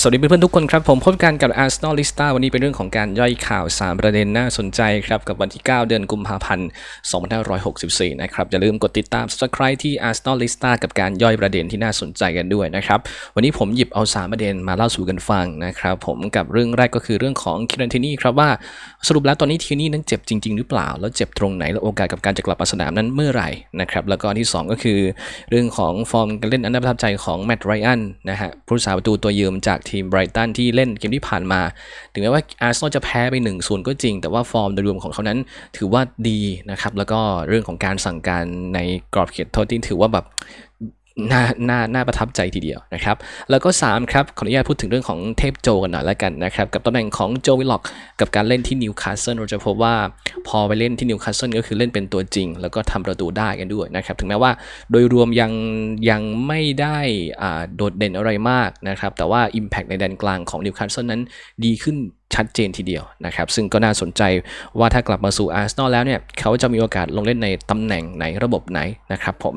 สวัสดีเพื่อนๆทุกคนครับ ผมพบกันกับ Arsenal Lista วันนี้เป็นเรื่องของการย่อยข่าว 3 ประเด็นน่าสนใจครับ กับวันที่ 9 เดือนกุมภาพันธ์ 2564 นะครับ อย่าลืมกดติดตาม subscribe ที่ Arsenal Lista กับการย่อยประเด็นที่น่าสนใจกันด้วยนะครับ วันนี้ผมหยิบเอา 3 ประเด็นมาเล่าสู่กันฟังนะครับผมกับเรื่องแรกก็คือเรื่องของคิรันเทนี่ครับว่าสรุปแล้วตอนนี้ทีนี่นั้นเจ็บจริง ๆ หรือเปล่า แล้วเจ็บตรงไหนและโอกาสกับการจะกลับมาสนามนั้นเมื่อไหร่นะครับแล้วก็อันที่สองก็คือ เรื่องของฟอร์มการเล่นอันน่าประทับใจของแมตต์ไรอันนะฮะผู้รักษาประตูตัวยืมจากทีมไบรตันที่เล่นเกมที่ผ่านมา ถึงแม้ว่าอาร์เซนอลจะแพ้ไป1นศูนย์ก็จริง แต่ว่าฟอร์มโดยรวมของเขานั้นถือว่าดีนะครับ แล้วก็เรื่องของการสั่งการในกรอบเขตโทษที่ถือว่าแบบ น่าน่าน่าประทับใจทีเดียวนะครับ แล้วก็ 3 ครับ ขออนุญาตพูดถึงเรื่องของเทพโจกันหน่อยแล้วกันนะครับ กับตำแหน่งของโจวิลล็อก กับการเล่นที่นิวคาสเซิลเราจะพบว่าพอไปเล่นที่นิวคาสเซิลก็คือเล่นเป็นตัวจริง แล้วก็ทำประตูได้กันด้วยนะครับ ถึงแม้ว่าโดยรวมยังยังไม่ได้โดดเด่นอะไรมากนะครับ แต่ว่า Impact ในแดนกลางของนิวคาสเซิลนั้นดีขึ้น ชัดเจนทีเดียวนะครับ ซึ่งก็น่าสนใจว่าถ้ากลับมาสู่อาร์เซนอลแล้วเนี่ย เขาจะมีโอกาสลงเล่นในตำแหน่งไหนระบบไหนนะครับผม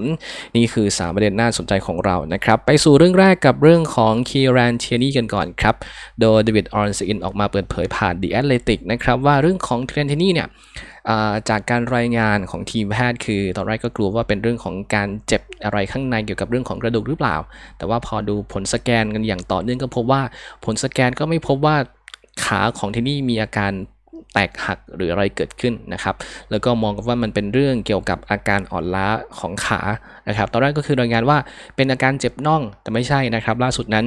นี่คือ 3 ประเด็นน่าสนใจของเรานะครับ ไปสู่เรื่องแรกกับเรื่องของคีรันเทียนี่กันก่อนครับ โดยเดวิดออร์นซินออกมาเปิดเผยผ่าน The Athletic นะครับว่าเรื่องของเทียนเทนี่เนี่ยจากการรายงานของทีมแพทย์คือตอนแรกก็กลัวว่าเป็นเรื่องของการเจ็บอะไรข้างในเกี่ยวกับเรื่องของกระดูกหรือเปล่า แต่ว่าพอดูผลสแกนกันอย่างต่อเนื่องก็พบว่าผลสแกนก็ไม่พบว่า ขาของเทนี่มีอาการแตกหักหรืออะไรเกิดขึ้นนะครับ แล้วก็มองกันว่ามันเป็นเรื่องเกี่ยวกับอาการอ่อนล้าของขานะครับ ตอนแรกก็คือรายงานว่าเป็นอาการเจ็บน่องแต่ไม่ใช่นะครับ ล่าสุดนั้น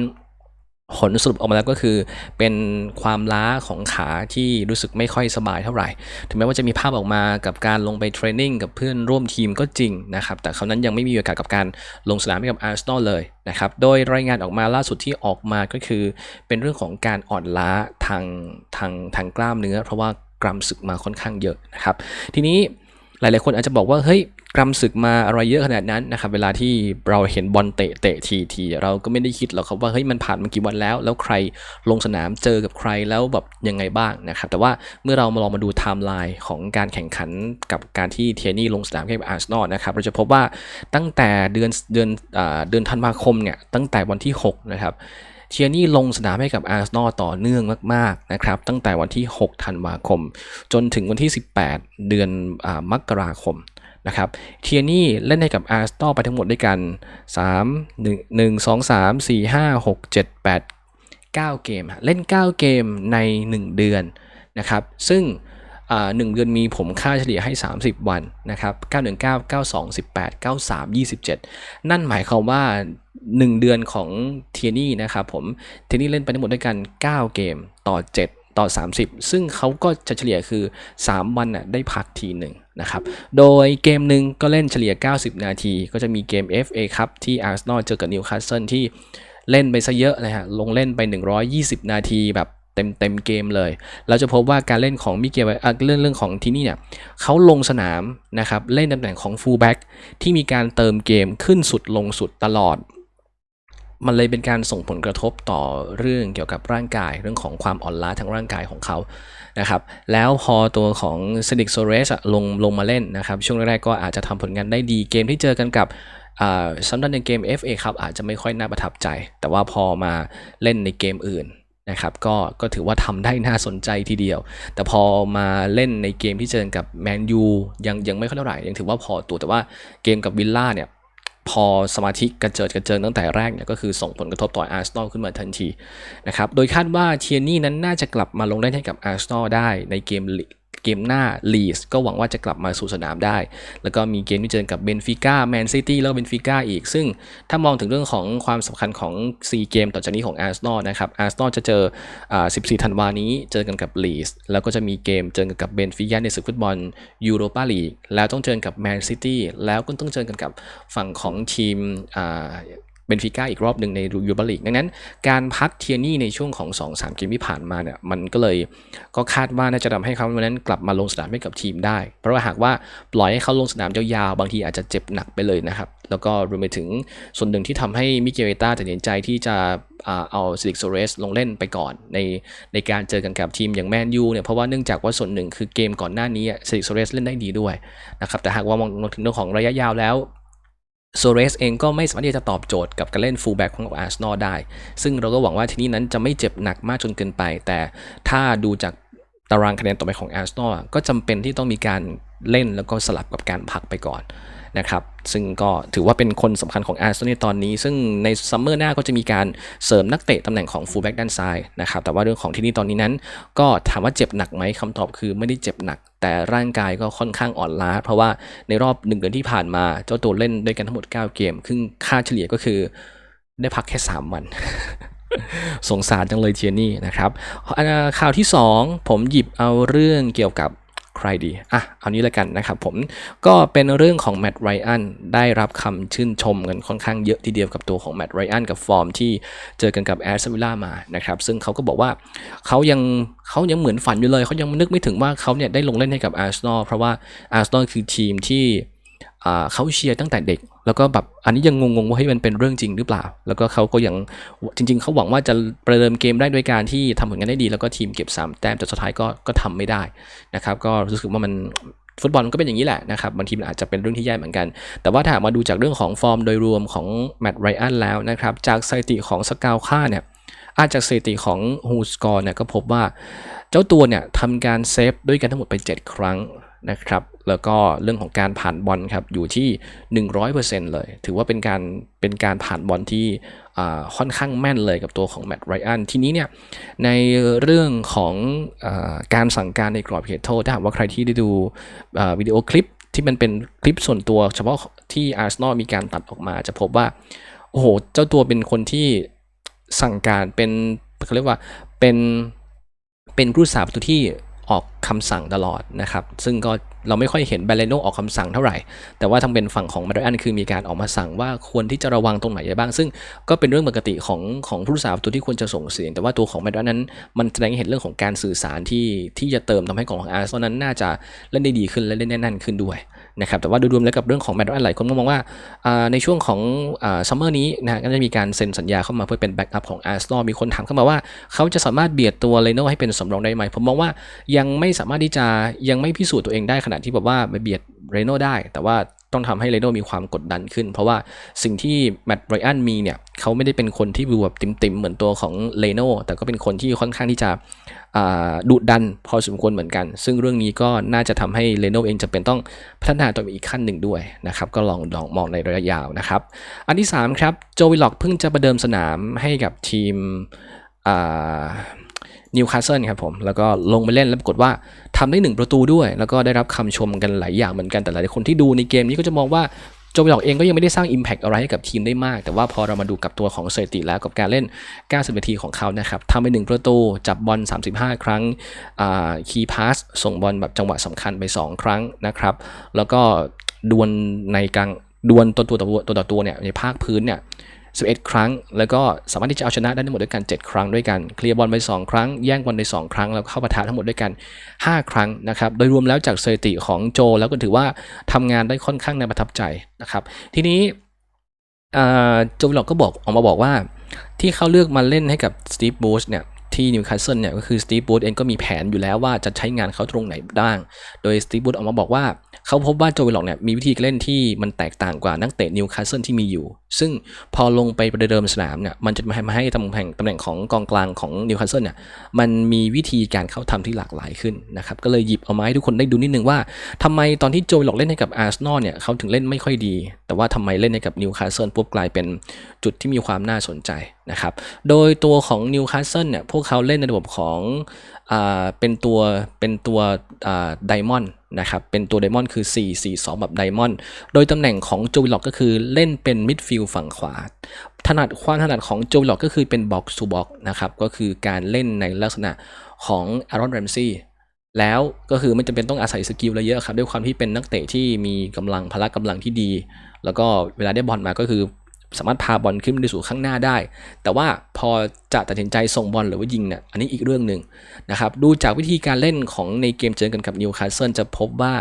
ผลสรุปออกมาแล้วก็คือ เป็นความล้าของขาที่รู้สึกไม่ค่อยสบายเท่าไหร่ ถึงแม้ว่าจะมีภาพออกมากับการลงไปเทรนนิ่งกับเพื่อนร่วมทีมก็จริงนะครับ แต่เขานั้นยังไม่มีโอกาสกับการลงสนามให้กับอาร์เซนอลเลยนะครับ โดยรายงานออกมาล่าสุดที่ออกมาก็คือ เป็นเรื่องของการอ่อนล้าทางทางทางกล้ามเนื้อ เพราะว่ากรำศึกมาค่อนข้างเยอะนะครับ ทีนี้หลาย ๆ คนอาจจะบอกว่าเฮ้ย กรำศึกมาอะไรเยอะขนาดนั้นนะครับเวลาที่เราเห็นบอลเตะเตะทีทีเราก็ไม่ได้คิดหรอกครับว่าเฮ้ยมันผ่านมากี่วันแล้ว แล้วใครลงสนามเจอกับใครแล้วแบบยังไงบ้างนะครับแต่ว่าเมื่อเรามาลองมาดูไทม์ไลน์ของการแข่งขันกับการที่เทียนี่ลงสนามให้กับอาร์เซนอลนะครับเราจะพบว่าตั้งแต่เดือนเดือนเดือนธันวาคมเนี่ยตั้งแต่วันที่ 6 นะครับเทียนี่ลงสนามให้กับอาร์เซนอลต่อเนื่องมากๆนะครับตั้งแต่วันที่ 6 ธันวาคม จนถึงวันที่ 18 เดือนอมกราคม นะครับเทียนี่เล่นให้กับอาร์เซนอลไปทั้งหมดด้วยกัน 3 1 1 2 3 4 5 6 7 8 9 เกม เล่น 9 เกมใน 1 เดือนนะครับซึ่งหนึ่งเดือนมีผมค่าเฉลี่ยให้ 30 วันนะครับ 919 92 18 93 27 นั่นหมายความว่า 1 เดือนของเทียนี่นะครับผม เทียนี่เล่นไปทั้งหมดด้วยกัน 9 เกมต่อ 7 ต่อ 30 ซึ่งเขาก็จะเฉลี่ยคือ 3 วันน่ะได้พักทีหนึ่ง นะครับ โดยเกมหนึ่งก็เล่นเฉลี่ย 90 นาที ก็จะมีเกม FA ครับที่อาร์เซนอลเจอกับนิวคาสเซิลที่เล่นไปซะเยอะเลยฮะ ลงเล่นไป 120 นาทีแบบเต็มเต็มเกมเลย เราจะพบว่าการเล่นของมิเกลเรื่องเรื่องของที่นี่เนี่ยเขาลงสนามนะครับ เล่นตำแหน่งของฟูลแบ็กที่มีการเติมเกมขึ้นสุดลงสุดตลอด มันเลยเป็นการส่งผลกระทบต่อเรื่องเกี่ยวกับร่างกายเรื่องของความอ่อนล้าทางร่างกายของเขานะครับแล้วพอตัวของเซนิกโซเรสลงลงมาเล่นนะครับ ช่วงแรกๆก็อาจจะทำผลงานได้ดีเกมที่เจอกันกับซัมดันในเกม FA ครับอาจจะไม่ค่อยน่าประทับใจ แต่ว่าพอมาเล่นในเกมอื่นนะครับก็ก็ถือว่าทำได้น่าสนใจทีเดียว แต่พอมาเล่นในเกมที่เจอกับแมนยูยังยังไม่ค่อยเท่าไหร่ยังถือว่าพอตัวแต่ว่าเกมกับวิลล่าเนี่ย พอสมาธิกระเจิดกระเจิงตั้งแต่แรกเนี่ยก็คือส่งผลกระทบต่ออาร์เซนอลขึ้นมาทันทีนะครับ โดยคาดว่าเทียนี่นั้นน่าจะกลับมาลงเล่นให้กับอาร์เซนอลได้ในเกมลี เกมหน้าลีสก็หวังว่าจะกลับมาสู่สนามได้ แล้วก็มีเกมที่เจอกับเบนฟิก้าแมนซิตี้แล้วเบนฟิก้าอีก ซึ่งถ้ามองถึงเรื่องของความสำคัญของ 4 เกมต่อจากนี้ของอาร์เซนอลนะครับอาร์เซนอลจะเจอ 14 ธันวานี้เจอกันกับลีสแล้วก็จะมีเกมเจอกันกับเบนฟิก้าในศึกฟุตบอลยูโรปาลีกแล้วต้องเจอกับแมนซิตี้แล้วก็ต้องเจอกันกับฝั่งของทีม บนฟิก้าอีกรอบหนึ่งในยูโรลีกดังนั้น การพักเทียนี่ในช่วงของ 2-3 เกมที่ผ่านมาเนี่ยมันก็เลยก็คาดว่าน่าจะทำให้เขาวันนั้นกลับมาลงสนามให้กับทีมได้ เพราะว่าหากว่าปล่อยให้เขาลงสนามยาวๆบางทีอาจจะเจ็บหนักไปเลยนะครับ แล้วก็รวมไปถึงส่วนหนึ่งที่ทำให้มิเกลเอต้าตัดสินใจที่จะเอาซิลิกโซเรสลงเล่นไปก่อน ในในการเจอกันกับทีมอย่างแมนยูเนี่ยเพราะว่าเนื่องจากว่าส่วนหนึ่งคือเกมก่อนหน้านี้ซิลิกโซเรสเล่นได้ดีด้วยนะครับแต่หากว่ามองถึงเรื่องของระยะยาวแล้ว โซเรสเองก็ไม่สามารถที่จะตอบโจทย์กับการเล่นฟูลแบ็กของอาร์เซนอลได้ ซึ่งเราก็หวังว่าทีนี้นั้นจะไม่เจ็บหนักมากจนเกินไป แต่ถ้าดูจากตารางคะแนนต่อไปของอาร์เซนอลก็จำเป็นที่ต้องมีการเล่นแล้วก็สลับกับการพักไปก่อน นะครับซึ่งก็ถือว่าเป็นคนสำคัญของอาร์เซนอลในตอนนี้ ซึ่งในซัมเมอร์หน้าก็จะมีการเสริมนักเตะตำแหน่งของฟูลแบ็กด้านซ้ายนะครับแต่ว่าเรื่องของที่นี่ตอนนี้นั้น ก็ถามว่าเจ็บหนักไหมคำตอบคือไม่ได้เจ็บหนัก แต่ร่างกายก็ค่อนข้างอ่อนล้า เพราะว่าในรอบหนึ่งเดือนที่ผ่านมาเจ้าตัวเล่นด้วยกันทั้งหมด 9 เกมครึ่งค่าเฉลี่ยก็คือได้พักแค่ 3 วันสงสารจังเลยเทียนี่นะครับอ่าข่าวที่ 2 ผมหยิบเอาเรื่องเกี่ยวกับ ใครดี อะ เอานี้แล้วกันนะครับผม ก็เป็นเรื่องของแมตต์ไรอันได้รับคำชื่นชมกันค่อนข้างเยอะทีเดียวกับตัวของแมตต์ไรอันกับฟอร์มที่เจอกันกับแอสตันวิลล่ามานะครับ ซึ่งเขาก็บอกว่าเขายังเขายังเหมือนฝันอยู่เลย เขายังนึกไม่ถึงว่าเขาเนี่ยได้ลงเล่นให้กับอาร์เซนอลเพราะว่าอาร์เซนอลคือทีมที่เขาเชียร์ตั้งแต่เด็ก แล้วก็แบบอันนี้ยังงงๆว่าให้มันเป็นเรื่องจริงหรือเปล่า แล้วก็เขาก็ยังจริง ๆเขาหวังว่าจะประเดิมเกมได้ด้วยการที่ทำผลงานได้ดี แล้วก็ทีมเก็บ 3 แต้มแต่สุดท้ายก็ก็ทำไม่ได้นะครับก็รู้สึกว่ามันฟุตบอลมันก็เป็นอย่างนี้แหละนะครับบางทีมันอาจจะเป็นเรื่องที่แย่เหมือนกัน แต่ว่าถ้ามาดูจากเรื่องของฟอร์มโดยรวมของแมตต์ไรอันแล้วนะครับจากสถิติของสกาวค่าเนี่ยอาจากสถิติของฮูสกอร์เนี่ยก็พบว่า เจ้าตัวเนี่ยทำการเซฟด้วยกันทั้งหมดไป 7 ครั้งนะครับ แล้วก็เรื่องของการผ่านบอลครับอยู่ที่ 100%เลย ถือว่าเป็นการเป็นการผ่านบอลที่ค่อนข้างแม่นเลยกับตัวของแมตต์ไรอันทีนี้เนี่ยในเรื่องของอการสั่งการในกรอบเขตโทษถ้าหากว่าใครที่ได้ดูวิดีโอคลิปที่มันเป็นคลิปส่วนตัวเฉพาะที่อาร์เซนอลมีการตัดออกมาจะพบว่า โอ้โห เจ้าตัวเป็นคนที่สั่งการเป็นเขาเรียกว่าเป็นเป็นผู้สาประตูที่ออกคำสั่งตลอดนะครับ ซึ่งก็ เราไม่ค่อยเห็นแบรเลโนออกคำสั่งเท่าไหร่ แต่ว่าทางเป็นฝั่งของมาดริอันคือมีการออกมาสั่งว่าควรที่จะระวังตรงไหนได้บ้าง ซึ่งก็เป็นเรื่องปกติของของผู้สาวตัวที่ควรจะส่งเสียง แต่ว่าตัวของมาดริอันนั้น มันแสดงให้เห็นเรื่องของการสื่อสารที่ที่จะเติมทำให้กองของอาร์เซนอลนั้นน่าจะเล่นได้ดีขึ้นและเล่นได้แน่นขึ้นด้วย นะครับแต่ว่าโดยรวมแล้วกับเรื่องของแมตต์อันหลายคนก็มองว่าในช่วงของซัมเมอร์นี้นะฮะก็จะมีการเซ็นสัญญาเข้ามาเพื่อเป็นแบ็กอัพของอาร์เซนอลมีคนถามเข้ามาว่า เขาจะสามารถเบียดตัวเลโน่ให้เป็นสำรองได้ไหม ผมมองว่ายังไม่สามารถที่จะยังไม่พิสูจน์ตัวเองได้ขนาดที่แบบว่าไปเบียดเรโน่ได้ แต่ว่า ต้องทำให้เรโน่มีความกดดันขึ้น เพราะว่าสิ่งที่แมตต์ไรอันมีเนี่ยเขาไม่ได้เป็นคนที่ดูแบบติ่มๆเหมือนตัวของเลโน่แต่ก็เป็นคนที่ค่อนข้างที่จะดุดันพอสมควรเหมือนกัน ซึ่งเรื่องนี้ก็น่าจะทำให้เลโน่เองจะเป็นต้องพัฒนาตัวเองอีกขั้นหนึ่งด้วยนะครับก็ลองลองมองในระยะยาวนะครับ อันที่ 3 ครับโจวิลล็อกเพิ่งจะประเดิมสนามให้กับทีมนิวคาสเซิลครับผม แล้วก็ลงไปเล่นแล้วปรากฏว่า ทำได้ 1 ประตูด้วย แล้วก็ได้รับคำชมกันหลายอย่างเหมือนกันแต่หลายคนที่ดูในเกมนี้ก็จะมองว่าโจวิลอกเองก็ยังไม่ได้สร้าง Impact อะไรให้กับทีมได้มาก แต่ว่าพอเรามาดูกับตัวของสถิติแล้วกับการเล่น 90 นาทีของเขานะครับทำไป1ประตู จับบอล 35 ครั้งคีย์พาสส่งบอลแบบจังหวะสำคัญไป 2 ครั้งนะครับ แล้วก็ดวลในกลางดวลตัวตัวต่อตัวตัวต่อตัวเนี่ยในภาคพื้นเนี่ย 11 ครั้ง แล้วก็สามารถที่จะเอาชนะได้ทั้งหมดด้วยกัน 7 ครั้งด้วยกัน เคลียร์บอลไป 2 ครั้ง แย่งบอลไป 2 ครั้ง แล้วเข้าปะทะทั้งหมดด้วยกัน 5 ครั้งนะครับ โดยรวมแล้วจากสถิติของโจ แล้วก็ถือว่าทำงานได้ค่อนข้างน่าประทับใจนะครับ ทีนี้โจวิลล็อกก็บอกออกมาบอกว่า ที่เขาเลือกมาเล่นให้กับสตีฟบูชเนี่ย ที่นิวคาสเซิลเนี่ยก็คือสตีฟบูธเองก็มีแผนอยู่แล้วว่าจะใช้งานเขาตรงไหนบ้าง โดยสตีฟบูธออกมาบอกว่า เขาพบว่าโจวิลล็อกเนี่ยมีวิธีเล่นที่มันแตกต่างกว่านักเตะนิวคาสเซิลที่มีอยู่ ซึ่งพอลงไปประเดิมสนามเนี่ยมันจะมาให้ตำแหน่งตำแหน่งของกองกลางของนิวคาสเซิลเนี่ยมันมีวิธีการเข้าทำที่หลากหลายขึ้นนะครับก็เลยหยิบเอามาให้ทุกคนได้ดูนิดนึงว่าทำไมตอนที่โจวิลล็อกเล่นให้กับอาร์เซนอลเนี่ยเขาถึงเล่นไม่ค่อยดี แต่ว่าทำไมเล่นให้กับนิวคาสเซิลปุ๊บกลายเป็นจุดที่มีความน่าสนใจนะครับ โดยตัวของนิวคาสเซิลเนี่ยพวกเขาเล่นในระบบของอเป็นตัวเป็นตัวไดมอนด์นะครับเป็นตัวไดมอนด์คือ 4 4 2 แบบไดมอนด์โดยตำแหน่งของโจวิลล็อกก็คือเล่นเป็นมิดฟิลด์ฝั่งขวา ถนัดความถนัดของโจวิลล็อกก็คือเป็นบ็อกซ์ทูบ็อกนะครับก็คือการเล่นในลักษณะของอารอนแรมซี่แล้วก็คือไม่จำเป็นต้องอาศัยสกิลอะไรเยอะครับ ด้วยความที่เป็นนักเตะที่มีกำลังพละกำลังที่ดี แล้วก็เวลาได้บอลมาก็คือ สามารถพาบอลขึ้นไปสู่ข้างหน้าได้ แต่ว่าพอจะตัดสินใจส่งบอลหรือว่ายิงเนี่ยอันนี้อีกเรื่องหนึ่งนะครับดูจากวิธีการเล่นของในเกมเจอกันกับนิวคาสเซิลจะพบว่า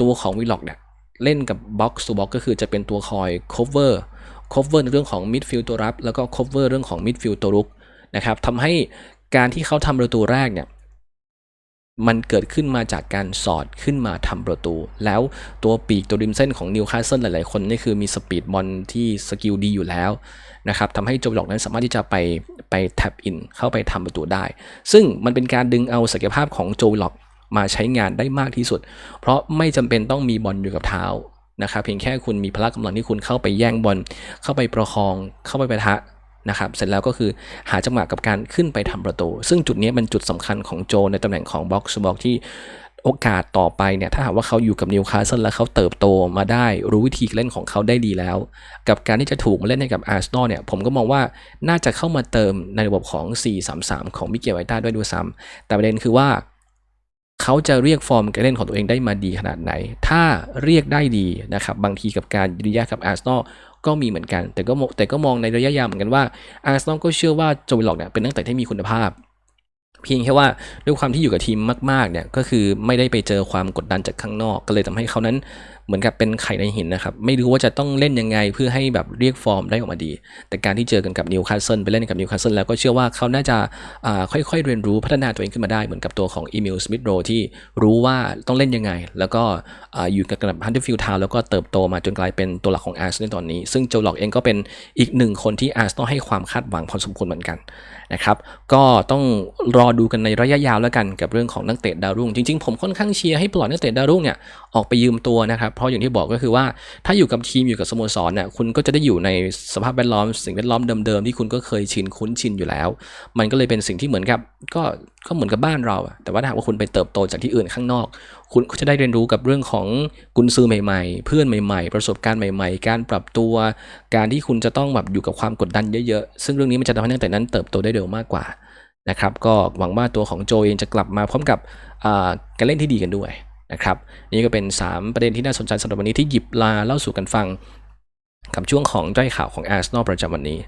ตัวของวิลล็อกเนี่ยเล่นกับบ็อกซ์ o ูบ็อกก็คือจะเป็นตัวคอย cover cover ในเรื่องของมิดฟิลด์ตัวรับ แล้วก็ cover เรื่องของมิดฟิลด์ตัวรุกนะครับทำให้การที่เขาทำประตูแรกเนี่ย มันเกิดขึ้นมาจากการสอดขึ้นมาทำประตู แล้วตัวปีกตัวริมเส้นของนิวคาสเซิลหลาย ๆ คนนี่คือมีสปีดบอลที่สกิลดีอยู่แล้วนะครับทำให้โจล็อกนั้นสามารถที่จะไปไปแท็บอินเข้าไปทำประตูได้ ซึ่งมันเป็นการดึงเอาศักยภาพของโจล็อกมาใช้งานได้มากที่สุด เพราะไม่จำเป็นต้องมีบอลอยู่กับเท้านะครับเพียงแค่คุณมีพละกำลังที่คุณเข้าไปแย่งบอลเข้าไปประคองเข้าไปปะทะ นะครับเสร็จแล้วก็คือหาจังหวะกับการขึ้นไปทำประตู ซึ่งจุดนี้เป็นจุดสำคัญของโจในตำแหน่งของบ็อกซ์บ็อกที่โอกาสต่อไปเนี่ยถ้าหากว่าเขาอยู่กับนิวคาสเซิลแล้วเขาเติบโตมาได้รู้วิธีเล่นของเขาได้ดีแล้ว กับการที่จะถูกมาเล่นให้กับอาร์เซนอลเนี่ยผมก็มองว่าน่าจะเข้ามาเติมในระบบของ 4-3-3 ของมิเกลไวต้าด้วยด้วยซ้ำแต่ประเด็นคือว่า เขาจะเรียกฟอร์มการเล่นของตัวเองได้มาดีขนาดไหน ถ้าเรียกได้ดีนะครับ บางทีกับการยืนยันกับอาร์เซนอลก็มีเหมือนกัน แต่ก็แต่ก็มองในระยะยาวเหมือนกันว่าอาร์เซนอลก็เชื่อว่าโจวิลล็อกเนี่ยเป็นนักเตะที่มีคุณภาพ เพียงแค่ว่าด้วยความที่อยู่กับทีมมากๆเนี่ยก็คือไม่ได้ไปเจอความกดดันจากข้างนอก ก็เลยทำให้เขานั้น เหมือนกับเป็นไข่ในหินนะครับ ไม่รู้ว่าจะต้องเล่นยังไงเพื่อให้แบบเรียกฟอร์มได้ออกมาดี แต่การที่เจอกันกับนิวคาสเซิลไปเล่นกับนิวคาสเซิลแล้วก็เชื่อว่าเขาน่าจะอ่าค่อยๆเรียนรู้พัฒนาตัวเองขึ้นมาได้เหมือนกับตัวของอีมิลสมิธโรที่รู้ว่าต้องเล่นยังไง แล้วก็อ่าอยู่กับกับฮันเดอร์ฟิลด์ทาวแล้วก็เติบโตมาจนกลายเป็นตัวหลักของอาร์เซนอลตอนนี้ ซึ่งโจล็อกเองก็เป็นอีกหนึ่งคนที่อาร์เซนอลให้ความคาดหวังพอสมควรเหมือนกันนะครับก็ต้องรอดูกันในระยะยาวแล้วกันกับเรื่องของนักเตะดาวรุ่ง จริงๆ ผมค่อนข้างเชียร์ให้ปล่อยนักเตะดาวรุ่งเนี่ยออกไปยืมตัวนะครับเพราะอย่างที่บอกก็คือว่าถ้าอยู่กับทีมอยู่กับสโมสรเนี่ยคุณก็จะได้อยู่ในสภาพแวดล้อม สิ่งแวดล้อมเดิมๆที่คุณก็เคยชินคุ้นชินอยู่แล้ว มันก็เลยเป็นสิ่งที่เหมือนกับก็ก็เหมือนกับบ้านเรา แต่ว่าถ้าหากว่าคุณไปเติบโตจากที่อื่นข้างนอก คุณก็จะได้เรียนรู้กับเรื่องของกุนซือใหม่ๆ เพื่อนใหม่ๆ ประสบการณ์ใหม่ ๆ การปรับตัว การที่คุณจะต้องแบบอยู่กับความกดดันเยอะๆ ซึ่งเรื่องนี้มันจะทำให้นักเตะนั้นเติบโตได้เร็วมากกว่านะครับก็หวังว่าตัวของโจเองจะกลับมาพร้อมกับการเล่นที่ดีกันด้วย นะครับนี่ก็เป็น 3 ประเด็นที่น่าสนใจสำหรับวันนี้ที่หยิบลาเล่าสู่กันฟังกับช่วงของด้อยข่าวของ Arsenal ประจำวันนี้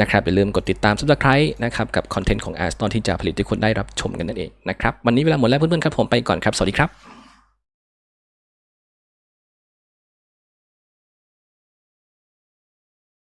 นะครับอย่าลืมกดติดตาม Subscribe นะครับกับคอนเทนต์ของ Arsenal ที่จะผลิตให้คุณได้รับชมกันนั่นเองนะครับวันนี้เวลาหมดแล้วเพื่อนๆครับผมไปก่อนครับ สวัสดีครับ